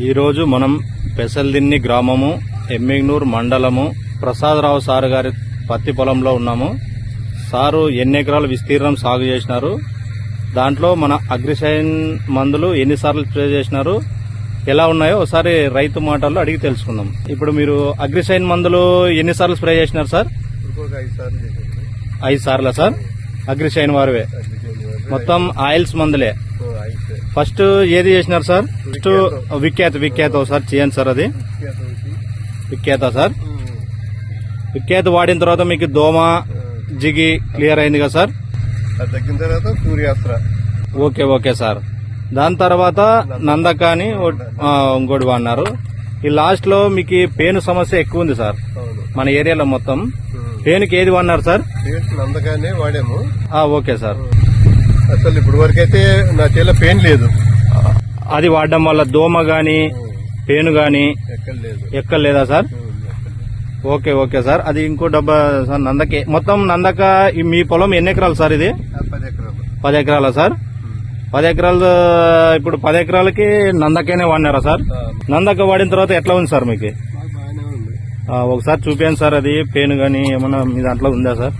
ఈరోజు మనం పెసల్దిన్ని గ్రామము ఎమ్మిగ్నూర్ మండలము ప్రసాదరావు సార్ గారి పత్తి పొలంలో ఉన్నాము. సారు ఎన్ని ఎకరాల విస్తీర్ణం సాగు చేసినారు? దాంట్లో మన అగ్రిసైన్ మందులు ఎన్నిసార్లు స్ప్రే చేసినారు? ఎలా ఉన్నాయో ఒకసారి రైతు మాటల్లో అడిగి తెలుసుకుందాం. ఇప్పుడు మీరు అగ్రిసైన్ మందులు ఎన్నిసార్లు స్ప్రే చేసినారు సార్? ఐదు సార్లు సార్? అగ్రిసైన్ వారివే. మొత్తం ఆయిల్స్ మందులే. ఫస్ట్ ఏది చేసినారు సార్? ఫస్ట్ విఖ్యాత. విఖ్యాత ఒకసారి చేయండి సార్ అది. విఖ్యాత సార్. విఖ్యాత వాడిన తర్వాత మీకు దోమ జిగి క్లియర్ అయింది కదా సార్? తగ్గిన తర్వాత సూర్యాస్త్ర. Okay okay sir. దాని తర్వాత నందక అని ఓ- ఆ, ఇంకోటి వాడినారు. ఈ లాస్ట్లో మీకు పేను సమస్య ఎక్కువ ఉంది సార్. మన ఏరియాలో మొత్తం. పేనుకి ఏది వాడినారు సార్? నందకానే వాడాము. Okay sir. అసలు ఇప్పుడు వరకైతే నా చేల పెయిన్ లేదు. అది వాడడం వల్ల దోమ గాని పేను గాని ఎక్కడ లేదు సార్? Okay okay sir. అది ఇంకో డబ్బా సార్ నందకే. మొత్తం నందక మీ పొలం ఎన్ని ఎకరాలు సార్ ఇది? పది ఎకరాలు. సార్? పది ఎకరాలు ఇప్పుడు పది ఎకరాలకి నందకేనే వాడినారా సార్? నందక వాడిన తర్వాత ఎట్లా ఉంది సార్ మీకు? ఒకసారి చూపించండి సార్ అది పెయిన్ గానీ ఏమన్నా మీ దాంట్లో ఉందా సార్?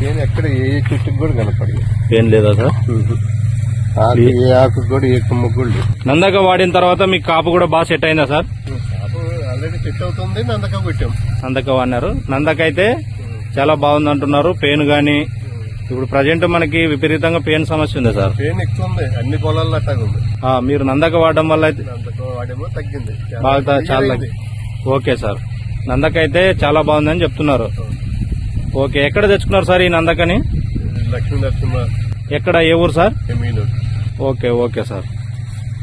పెయిన్ ఎక్కడ ఏ చెట్టుకు కూడా కనపడలేదు. పెయిన్ లేదా సార్? ఆకు ఏ ఆకు కూడా ఏ కొమ్మకు కూడా లేదు. నందక వాడిన తర్వాత మీకు కాపు కూడా బాగా సెట్ అయిందా సార్? ఆల్రెడీ చెట్టు అవుతుంది నందక పెట్టాం నందక వాడినారు. నందక అయితే చాలా బాగుంది అంటున్నారు. పెయిన్ గానీ ఇప్పుడు ప్రజెంట్ మనకి విపరీతంగా పెయిన్ సమస్య ఉంది సార్. పెయిన్ ఎక్కువ ఉంది అన్ని పొలాల్లో అట్టాగా ఉంది. ఆ, మీరు నందక వాడడం వల్ల అయితే నందక వాడేమో తగ్గింది. బాగా చాలా. Okay sir. నందక అయితే చాలా బాగుందని చెప్తున్నారు. ఓకే ఎక్కడ తెచ్చుకున్నారు సార్ ఈ నందకని? లక్ష్మీ నరసింహ ఎక్కడ ఏ ఊరు సార్? Okay okay sir.